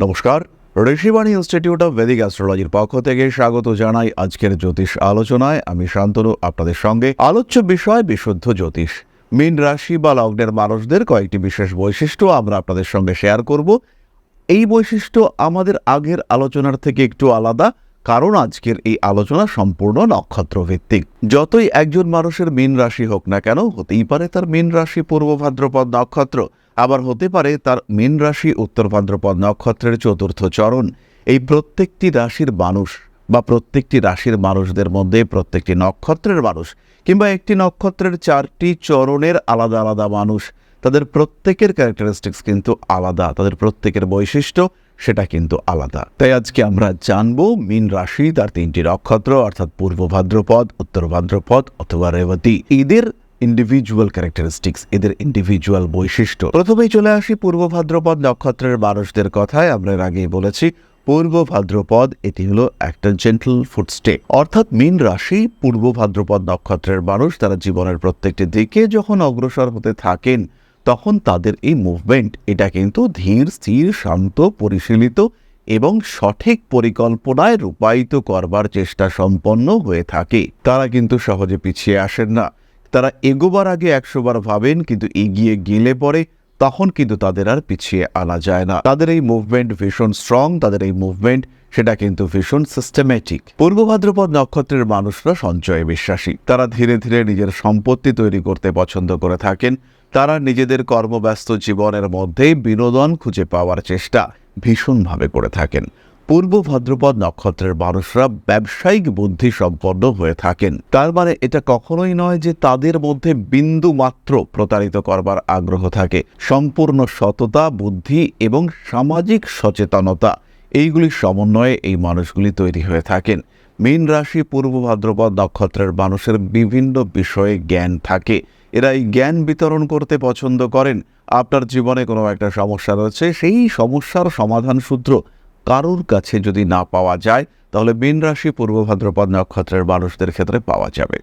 নমস্কার, Rishibani institute of Vedic অ্যাস্ট্রোলজির পক্ষ থেকে স্বাগত জানাই আজকের জ্যোতিষ আলোচনায়। আমি শান্তনু, আপনাদের সঙ্গে আলোচ্য বিষয় বিশুদ্ধ জ্যোতিষ। মীন রাশি বা লগ্নের মানুষদের কয়েকটি বিশেষ বৈশিষ্ট্য আমরা আপনাদের সঙ্গে শেয়ার করব। এই বৈশিষ্ট্য আমাদের আগের আলোচনার থেকে একটু আলাদা, কারণ আজকের এই আলোচনা সম্পূর্ণ নক্ষত্র ভিত্তিক যতই একজন মানুষের মীন রাশি হোক না কেন, হতেই পারে তার মীন রাশি পূর্ব ভাদ্রপদ নক্ষত্র। আবার হতে পারে তার মীন রাশি উত্তর ভাদ্রপদ নক্ষত্রের চতুর্থ চরণ। এই প্রত্যেকটি রাশির মানুষ বা প্রত্যেকটি রাশির মানুষদের মধ্যে প্রত্যেকটি নক্ষত্রের মানুষ কিংবা একটি নক্ষত্রের চারটি চরণের আলাদা আলাদা মানুষ, তাদের প্রত্যেকের ক্যারেক্টারিস্টিক্স কিন্তু আলাদা, তাদের প্রত্যেকের বৈশিষ্ট্য সেটা কিন্তু আলাদা। তাই আজকে আমরা জানব মীন রাশি, তার তিনটি নক্ষত্র, অর্থাৎ পূর্ব ভাদ্রপদ, উত্তর ভাদ্রপদ অথবা রেবতী। এদের ইন্ডিভিজুয়াল ক্যারেক্টারিস্টিক্স এদের ইন্ডিভিজুয়াল বৈশিষ্ট্য। প্রথমেই চলে আসি পূর্ব ভাদ্রপদ নক্ষত্রের মানুষদের কথায়, আমরা আগেই বলেছি, পূর্ব ভাদ্রপদ, এটি হলো একটা জেন্টল ফুটস্টে অর্থাৎ মীন রাশি, পূর্ব ভাদ্রপদ নক্ষত্রের মানুষ, তারা জীবনের প্রত্যেকটি দিকে যখন অগ্রসর হতে থাকেন, তখন তাদের এই মুভমেন্ট এটা কিন্তু ধীর, স্থির, শান্ত, পরিশীলিত এবং সঠিক পরিকল্পনায় রূপায়িত করবার চেষ্টা সম্পন্ন হয়ে থাকে। তারা কিন্তু সহজে পিছিয়ে আসেন না। তারা এগোবার আগে একশোবার ভাবেন, কিন্তু এগিয়ে গেলে পরে তখন কিন্তু তাদের আর পিছিয়ে আনা যায় না। তাদের এই মুভমেন্ট ভীষণ স্ট্রং তাদের এই মুভমেন্ট সেটা কিন্তু ভীষণ সিস্টেম্যাটিক পূর্ব ভাদ্রপদ নক্ষত্রের মানুষরা সঞ্চয়ে বিশ্বাসী। তারা ধীরে ধীরে নিজের সম্পত্তি তৈরি করতে পছন্দ করে থাকেন। তারা নিজেদের কর্মব্যস্ত জীবনের মধ্যেই বিনোদন খুঁজে পাওয়ার চেষ্টা ভীষণভাবে করে থাকেন। পূর্ব ভাদ্রপদ নক্ষত্রের মানুষরা ব্যবসায়িক বুদ্ধি সম্পন্ন হয়ে থাকেন। তার মানে এটা কখনোই নয় যে তাদের মধ্যে বিন্দু মাত্র প্রতারিত করবার আগ্রহ থাকে। সম্পূর্ণ সততা, বুদ্ধি এবং সামাজিক সচেতনতা এইগুলির সমন্বয়ে এই মানুষগুলি তৈরি হয়ে থাকেন। মীন রাশি পূর্ব ভাদ্রপদ নক্ষত্রের মানুষের বিভিন্ন বিষয়ে জ্ঞান থাকে। এরা এই জ্ঞান বিতরণ করতে পছন্দ করেন। আপনার জীবনে কোনো একটা সমস্যা রয়েছে, সেই সমস্যার সমাধান সূত্র কারোর কাছে যদি না পাওয়া যায়, তাহলে মীন রাশি, পূর্ব ভাদ্রপদ নক্ষত্রের মানুষদের ক্ষেত্রে পাওয়া যাবে।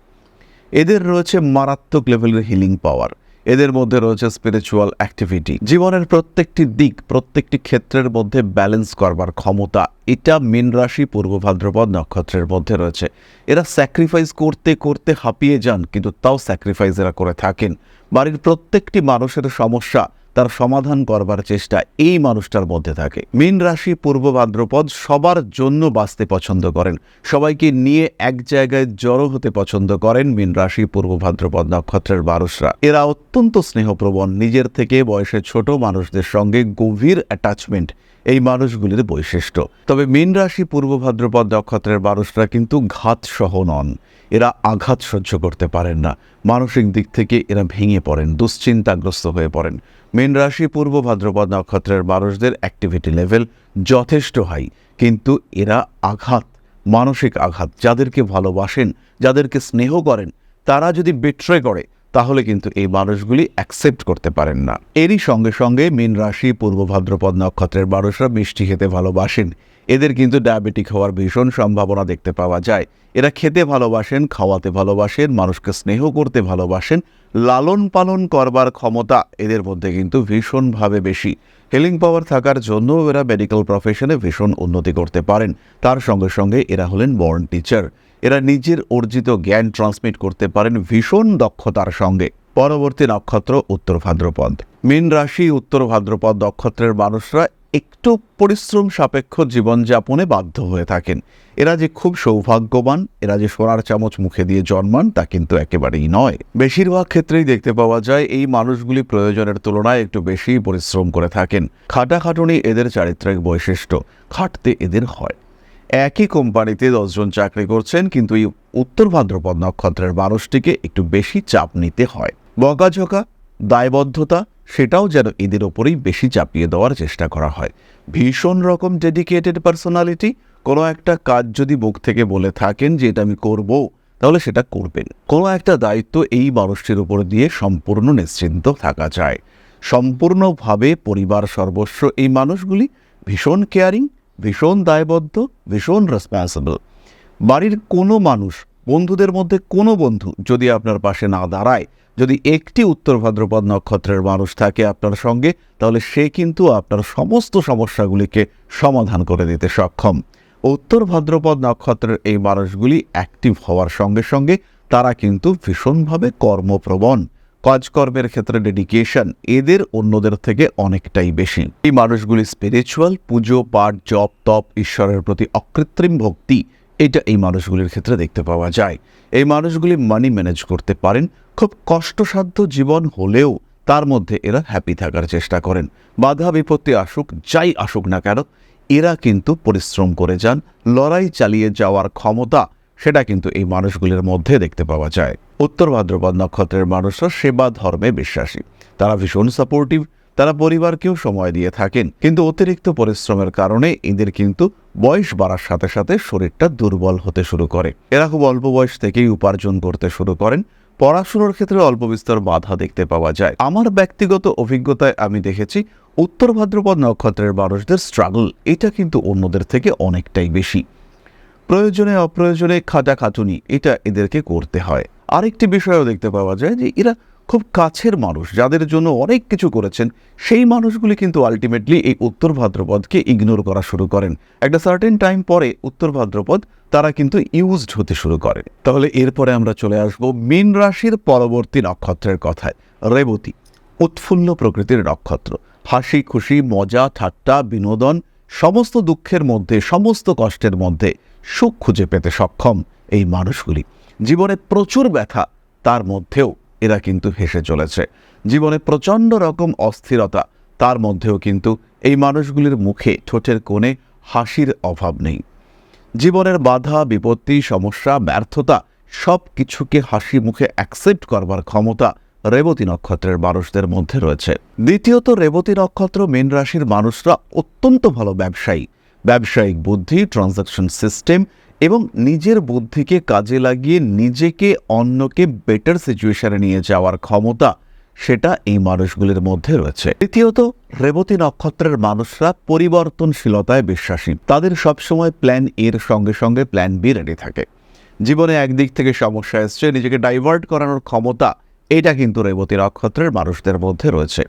এদের রয়েছে মারাত্মক লেভেলের হিলিং পাওয়ার এদের মধ্যে রয়েছে স্পিরিচুয়াল অ্যাক্টিভিটি জীবনের প্রত্যেকটি দিক, প্রত্যেকটি ক্ষেত্রের মধ্যে ব্যালেন্স করবার ক্ষমতা, এটা মীন রাশি, পূর্ব ভাদ্রপদ নক্ষত্রের মধ্যে রয়েছে। এরা স্যাক্রিফাইস করতে করতে হাঁপিয়ে যান, কিন্তু তাও স্যাক্রিফাইস এরা করে থাকেন। বাড়ির প্রত্যেকটি মানুষের সমস্যা তার সমাধান করবার চেষ্টা এই মানুষটার মধ্যে থাকে। মীন রাশি পূর্ব ভাদ্রপদ সবার জন্য বাঁচতে পছন্দ করেন। সবাইকে নিয়ে এক জায়গায় জড়ো হতে পছন্দ করেন মীন রাশি পূর্ব ভাদ্রপদ নক্ষত্রের মানুষরা এরা অত্যন্ত স্নেহপ্রবণ, নিজের থেকে বয়সে ছোট মানুষদের সঙ্গে গভীর অ্যাটাচমেন্ট এই মানুষগুলির বৈশিষ্ট্য। তবে মীন রাশি পূর্ব ভাদ্রপদ নক্ষত্রের মানুষরা কিন্তু ঘাত সহ নন। এরা আঘাত সহ্য করতে পারেন না। মানসিক দিক থেকে এরা ভেঙে পড়েন, দুশ্চিন্তাগ্রস্ত হয়ে পড়েন। মীন রাশি, পূর্ব ভাদ্রপদ নক্ষত্রের মানুষদের অ্যাক্টিভিটি লেভেল যথেষ্ট হাই কিন্তু এরা আঘাত, মানসিক আঘাত, যাদেরকে ভালোবাসেন, যাদেরকে স্নেহ করেন, তারা যদি বিট্রয় করে, তাহলে কিন্তু এই মানুষগুলি অ্যাকসেপ্ট করতে পারেন না। এরই সঙ্গে সঙ্গে মীন রাশি, পূর্ব ভাদ্রপদ নক্ষত্রের মানুষরা মিষ্টি খেতে ভালোবাসেন। এদের কিন্তু ডায়াবেটিক হওয়ার ভীষণ সম্ভাবনা দেখতে পাওয়া যায়। এরা খেতে ভালোবাসেন, খাওয়াতে ভালোবাসেন, মানুষকে স্নেহ করতে ভালোবাসেন, লালন পালন করবার ক্ষমতা এদের মধ্যে কিন্তু ভীষণভাবে বেশি। হেলিং পাওয়ার থাকার জন্য এরা মেডিকেল প্রফেশনে ভীষণ উন্নতি করতে পারেন। তার সঙ্গে সঙ্গে এরা হলেন বর্ন টিচার এরা নিজের অর্জিত জ্ঞান ট্রান্সমিট করতে পারেন ভীষণ দক্ষতার সঙ্গে। পরবর্তী নক্ষত্র উত্তর ভাদ্রপদ। মীন রাশি উত্তর ভাদ্রপদ নক্ষত্রের মানুষরা একটু পরিশ্রম সাপেক্ষ জীবনযাপনে বাধ্য হয়ে থাকেন। এরা যে খুব সৌভাগ্যবান, এরা যে সোনার চামচ মুখে দিয়ে জন্মান, তা কিন্তু একেবারেই নয়। বেশিরভাগ ক্ষেত্রেই দেখতে পাওয়া যায়, এই মানুষগুলি প্রয়োজনের তুলনায় একটু বেশি পরিশ্রম করে থাকেন। খাটাখাটুনি এদের চারিত্রিক বৈশিষ্ট্য, খাটতে এদের হয়। একই কোম্পানিতে দশজন চাকরি করছেন, কিন্তু এই উত্তর ভাদ্রপদ নক্ষত্রের মানুষটিকে একটু বেশি চাপ নিতে হয়। বকাঝকা, দায়বদ্ধতা সেটাও যেন এদের ওপরেই বেশি চাপিয়ে দেওয়ার চেষ্টা করা হয়। ভীষণ রকম ডেডিকেটেড পার্সোনালিটি কোনো একটা কাজ যদি মুখ থেকে বলে থাকেন যে এটা আমি করব, তাহলে সেটা করবেন। কোনো একটা দায়িত্ব এই মানুষটির উপর দিয়ে সম্পূর্ণ নিশ্চিন্ত থাকা যায়। সম্পূর্ণভাবে পরিবার সর্বস্ব এই মানুষগুলি ভীষণ কেয়ারিং ভীষণ দায়বদ্ধ, ভীষণ রেসপন্সিবল বাড়ির কোনো মানুষ, বন্ধুদের মধ্যে কোনো বন্ধু যদি আপনার পাশে না দাঁড়ায় যদি একটি উত্তর ভাদ্রপদ নক্ষত্রের মানুষ থাকে আপনার সঙ্গে, তাহলে সে কিন্তু আপনার সমস্ত সমস্যাগুলিকে সমাধান করে দিতে সক্ষম। উত্তর ভাদ্রপদ নক্ষত্রের এই মানুষগুলি অ্যাক্টিভ হওয়ার সঙ্গে সঙ্গে তারা কিন্তু ভীষণভাবে কর্মপ্রবণ। কাজকর্মের ক্ষেত্রে ডেডিকেশন এদের অন্যদের থেকে অনেকটাই বেশি। এই মানুষগুলি স্পিরিচুয়াল পুজো, পাঠ, জপ, তপ, ঈশ্বরের প্রতি অকৃত্রিম ভক্তি, এটা এই মানুষগুলির ক্ষেত্রে দেখতে পাওয়া যায়। এই মানুষগুলি মানি ম্যানেজ করতে পারেন খুব কষ্টসাধ্য জীবন হলেও তার মধ্যে এরা হ্যাপি থাকার চেষ্টা করেন। বাধা বিপত্তি আসুক, যাই আসুক না কেন, এরা কিন্তু পরিশ্রম করে যান, লড়াই চালিয়ে যাওয়ার ক্ষমতা সেটা কিন্তু এই মানুষগুলির মধ্যে দেখতে পাওয়া যায়। উত্তর ভাদ্রপদ নক্ষত্রের মানুষরা সেবা ধর্মে বিশ্বাসী। তারা ভীষণ সাপোর্টিভ তারা পরিবারকেও সময় দিয়ে থাকেন। কিন্তু অতিরিক্ত পরিশ্রমের কারণে এদের কিন্তু বয়স বাড়ার সাথে সাথে শরীরটা দুর্বল হতে শুরু করে। এরা খুব অল্প বয়স থেকেই উপার্জন করতে শুরু করেন। পড়াশুনোর ক্ষেত্রে অল্প বিস্তর বাধা দেখতে পাওয়া যায়। আমার ব্যক্তিগত অভিজ্ঞতায় আমি দেখেছি, উত্তর ভাদ্রপদ নক্ষত্রের মানুষদের স্ট্রাগল এটা কিন্তু অন্যদের থেকে অনেকটাই বেশি। প্রয়োজনে অপ্রয়োজনে খাটাখাটুনি, এটা এদেরকে করতে হয়। আরেকটি বিষয়ও দেখতে পাওয়া যায় যে, এরা খুব কাছের মানুষ যাদের জন্য অনেক কিছু করেছেন, সেই মানুষগুলি কিন্তু আলটিমেটলি এই উত্তর ভাদ্রপদকে ইগনোর করা শুরু করেন। একটা সার্টেন টাইম পরে উত্তর ভাদ্রপদ তারা কিন্তু ইউজড হতে শুরু করে। তাহলে এরপরে আমরা চলে আসব মীন রাশির পরবর্তী নক্ষত্রের কথায়। রেবতী, উৎফুল্ল প্রকৃতির নক্ষত্র। হাসি, খুশি, মজা, ঠাট্টা, বিনোদন, সমস্ত দুঃখের মধ্যে, সমস্ত কষ্টের মধ্যে সুখ খুঁজে পেতে সক্ষম এই মানুষগুলি। জীবনে প্রচুর ব্যথা, তার মধ্যেও এরা কিন্তু হেসে চলেছে। জীবনে প্রচণ্ড রকম অস্থিরতা, তার মধ্যেও কিন্তু এই মানুষগুলির মুখে ঠোঁটের কোণে হাসির অভাব নেই। জীবনের বাধা, বিপত্তি, সমস্যা, ব্যর্থতা সব কিছুকে হাসি মুখে অ্যাকসেপ্ট করবার ক্ষমতা রেবতী নক্ষত্রের মানুষদের মধ্যে রয়েছে। দ্বিতীয়ত, রেবতী নক্ষত্র মেন রাশির মানুষরা অত্যন্ত ভালো ব্যবসায়ী। ব্যবসায়িক বুদ্ধি ট্রানজাকশন সিস্টেম এবং নিজের বুদ্ধিকে কাজে লাগিয়ে নিজেকে অন্যকে বেটার সিচুয়েশনে নিয়ে যাওয়ার ক্ষমতা সেটা এই মানুষগুলির মধ্যে রয়েছে। তৃতীয়ত রেবতী নক্ষত্রের মানুষরা পরিবর্তনশীলতায় বিশ্বাসী। তাদের সবসময় প্ল্যান এর সঙ্গে সঙ্গে প্ল্যান বি রেডি থাকে। জীবনে একদিক থেকে সমস্যা এসছে, নিজেকে ডাইভার্ট করানোর ক্ষমতা এটা কিন্তু রেবতী নক্ষত্রের মানুষদের মধ্যে রয়েছে।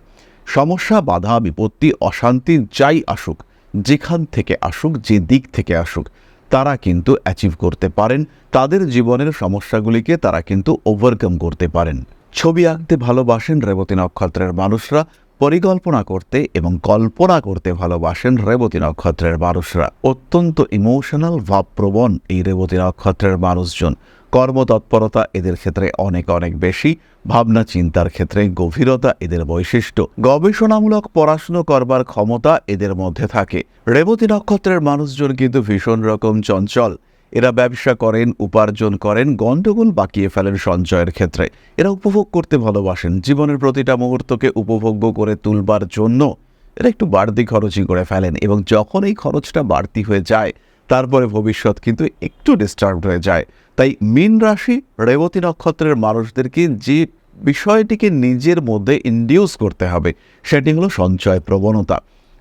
সমস্যা, বাধা, বিপত্তি, অশান্তি যাই আসুক, যেখান থেকে আসুক, যে দিক থেকে আসুক তারা কিন্তু অ্যাচিভ করতে পারেন। তাদের জীবনের সমস্যাগুলিকে তারা কিন্তু ওভারকাম করতে পারেন। ছবি আঁকতে ভালোবাসেন রেবতী নক্ষত্রের মানুষরা, পরিকল্পনা করতে এবং কল্পনা করতে ভালোবাসেন রেবতী নক্ষত্রের মানুষরা। অত্যন্ত ইমোশনাল ভাবপ্রবণ এই রেবতী নক্ষত্রের মানুষজন। কর্মতৎপরতা এদের ক্ষেত্রে অনেক অনেক বেশি, ভাবনা চিন্তার ক্ষেত্রে গভীরতা এদের বৈশিষ্ট্য। গবেষণামূলক পড়াশুনো করবার ক্ষমতা এদের মধ্যে থাকে। রেবতী নক্ষত্রের মানুষজন কিন্তু ভীষণ রকম চঞ্চল। এরা ব্যবসা করেন, উপার্জন করেন, গণ্ডগোল বাকিয়ে ফেলেন সঞ্চয়ের ক্ষেত্রে। এরা উপভোগ করতে ভালোবাসেন, জীবনের প্রতিটা মুহূর্তকে উপভোগ্য করে তুলবার জন্য। এরা একটু বাড়তি খরচই করে ফেলেন এবং যখন এই খরচটা বাড়তি হয়ে যায়, তারপরে ভবিষ্যৎ কিন্তু একটু ডিস্টার্ব হয়ে যায়। তাই মীন রাশি রেবতী নক্ষত্রের মানুষদেরকে যে বিষয়টিকে নিজের মধ্যে ইন্ডিউস করতে হবে, সেটি হলো সঞ্চয় প্রবণতা।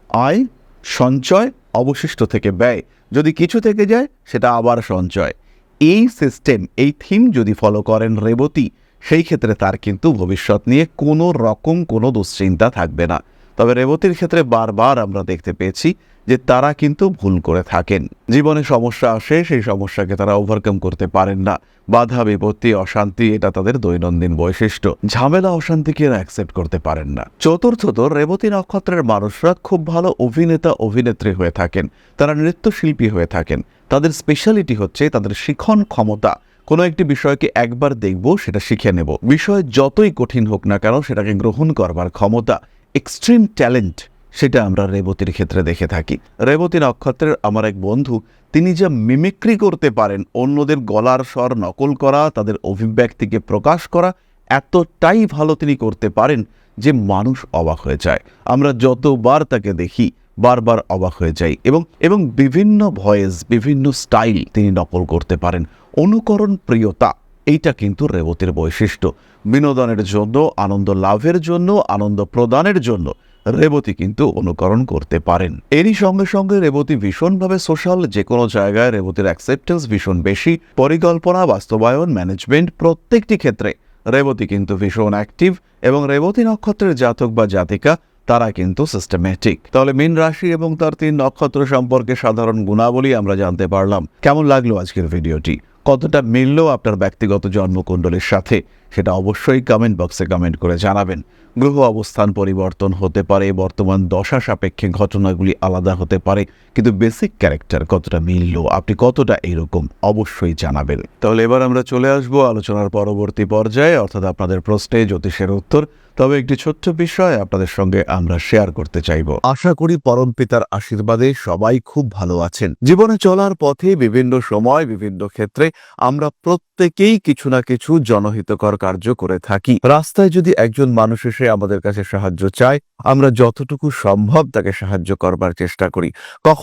আয়, সঞ্চয় অবশিষ্ট থেকে ব্যয়, যদি কিছু থেকে যায়, সেটা আবার সঞ্চয়। এই সিস্টেম এই থিম যদি ফলো করেন রেবতী, সেই ক্ষেত্রে তার কিন্তু ভবিষ্যৎ নিয়ে কোনো রকম কোনো দুশ্চিন্তা থাকবে না। তবে রেবতীর ক্ষেত্রে বারবার আমরা দেখতে পেয়েছি যে তারা কিন্তু ভুল করে থাকেন। জীবনে সমস্যা আসে, সেই সমস্যাকে তারা ওভারকাম করতে পারেন না। বাধা, বিপত্তি, অশান্তি, এটা তাদের দৈনন্দিন বৈশিষ্ট্য। ঝামেলা, অশান্তিকে এরা অ্যাকসেপ্ট করতে পারেন না। চতুর্থত রেবতী নক্ষত্রের মানুষরা খুব ভালো অভিনেতা, অভিনেত্রী হয়ে থাকেন। তারা নৃত্যশিল্পী হয়ে থাকেন। তাদের স্পেশালিটি হচ্ছে তাদের শিখন ক্ষমতা। কোনো একটি বিষয়কে একবার দেখব, সেটা শিখে নেব। বিষয় যতই কঠিন হোক না কেন, সেটাকে গ্রহণ করবার ক্ষমতা। এক্সট্রিম ট্যালেন্ট সেটা আমরা রেবতীর ক্ষেত্রে দেখে থাকি। রেবতী নক্ষত্রের আমার এক বন্ধু, তিনি যা মিমিক্রি করতে পারেন, অন্যদের গলার স্বর নকল করা, তাদের অভিব্যক্তিকে প্রকাশ করা, এতটাই ভালো তিনি করতে পারেন যে মানুষ অবাক হয়ে যায়। আমরা যতবার তাকে দেখি, বারবার অবাক হয়ে যাই এবং এবং বিভিন্ন ভয়েস, বিভিন্ন স্টাইল তিনি নকল করতে পারেন। অনুকরণ প্রিয়তা, এইটা কিন্তু রেবতীর বৈশিষ্ট্য। বিনোদনের জন্য, আনন্দ লাভের জন্য, আনন্দ প্রদানের জন্য রেবতী কিন্তু অনুকরণ করতে পারেন। এরই সঙ্গে সঙ্গে রেবতী ভীষণভাবে সোশ্যাল যে কোনো জায়গায় রেবতীর অ্যাকসেপ্টেন্স ভীষণ বেশি। পরিকল্পনা, বাস্তবায়ন ম্যানেজমেন্ট প্রত্যেকটি ক্ষেত্রে রেবতী কিন্তু ভীষণ অ্যাক্টিভ এবং রেবতী নক্ষত্রের জাতক বা জাতিকা তারা কিন্তু সিস্টেমেটিক তাহলে মীন রাশি এবং তার তিন নক্ষত্র সম্পর্কে সাধারণ গুণাবলী আমরা জানতে পারলাম। কেমন লাগল আজকের ভিডিওটি? কতটা মিলল আপনার ব্যক্তিগত জন্মকুণ্ডলীর সাথে? সেটা অবশ্যই কমেন্ট বক্সে কমেন্ট করে জানাবেন। গ্রহ অবস্থান পরিবর্তন হতে পারে, বর্তমান দশা সাপেক্ষে ঘটনাগুলি আলাদা হতে পারে। কিন্তু বেসিক ক্যারেক্টার কতটা মিলল, আপনি কতটা এরকম, অবশ্যই জানাবেন। তাহলে এবার আমরা চলে আসব আলোচনার পরবর্তী পর্যায়ে, অর্থাৎ আপনাদের প্রশ্নে জ্যোতিষের উত্তর। তবে একটি ছোট্ট বিষয় আপনাদের সঙ্গে আমরা শেয়ার করতে চাইব। আশা করি পরম পিতার আশীর্বাদে সবাই খুব ভালো আছেন। জীবনে চলার পথে বিভিন্ন সময়, বিভিন্ন ক্ষেত্রে আমরা প্রত্যেকেই কিছু না কিছু জনহিতকর কার্য করে থাকি। রাস্তায় যদি একজন মানুষ এসে আমাদের কাছে সাহায্য চায়, আমরা যতটুকু সম্ভব তাকে সাহায্য করবার চেষ্টা করি। কখনো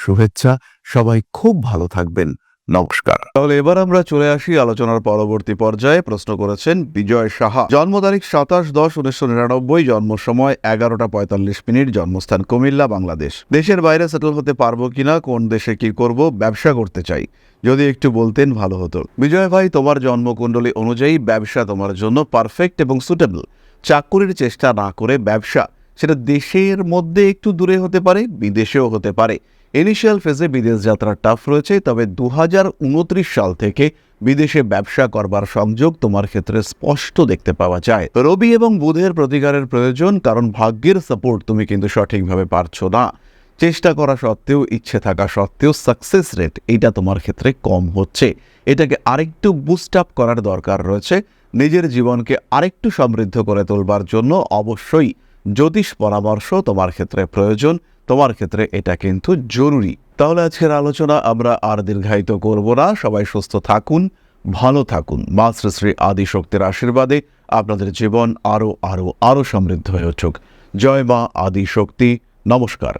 শুভেচ্ছা। সবাই খুব ভালো থাকবেন। নমস্কার। তাহলে এবার আমরা চলে আসি আলোচনার পরবর্তী পর্যায়ে। প্রশ্ন করেছেন বিজয় সাহা। জন্ম তারিখ সাতাশ দশ উনিশশো নিরানব্বই। জন্ম সময় এগারোটা পঁয়তাল্লিশ মিনিট। জন্মস্থান কুমিল্লা, বাংলাদেশ। দেশের বাইরে সেটেল হতে পারব কিনা, কোন দেশে কি করব, ব্যবসা করতে চাই। যদি একটু বলতেন ভালো হতো। বিজয় ভাই, তোমার জন্মকুণ্ডলী অনুযায়ী ব্যবসা তোমার জন্য পারফেক্ট এবং সুটেবল চাকুরির চেষ্টা না করে ব্যবসা, সেটা দেশের মধ্যে একটু দূরে হতে পারে, বিদেশেও হতে পারে। ইনিশিয়াল ফেজে বিদেশ যাত্রা টাফ রয়েছে, তবে দু হাজার উনত্রিশ সাল থেকে বিদেশে ব্যবসা করবার সংযোগ তোমার ক্ষেত্রে স্পষ্ট দেখতে পাওয়া যায়। রবি এবং বুধের প্রতিকারের প্রয়োজন, কারণ ভাগ্যের সাপোর্ট তুমি কিন্তু সঠিকভাবে পারছ না। চেষ্টা করা সত্ত্বেও, ইচ্ছে থাকা সত্ত্বেও সাকসেস রেট এটা তোমার ক্ষেত্রে কম হচ্ছে। এটাকে আরেকটু বুস্ট আপ করার দরকার রয়েছে। নিজের জীবনকে আরেকটু সমৃদ্ধ করে তোলবার জন্য অবশ্যই জ্যোতিষ পরামর্শ তোমার ক্ষেত্রে প্রয়োজন। তোমার ক্ষেত্রে এটা কিন্তু জরুরি। তাহলে আজকের আলোচনা আমরা আর দীর্ঘায়িত করব না। সবাই সুস্থ থাকুন, ভালো থাকুন। মা শ্রী শ্রী আদি শক্তির আশীর্বাদে আপনাদের জীবন আরও আরও আরও সমৃদ্ধ হয়ে উঠুক। জয় মা আদিশক্তি। নমস্কার।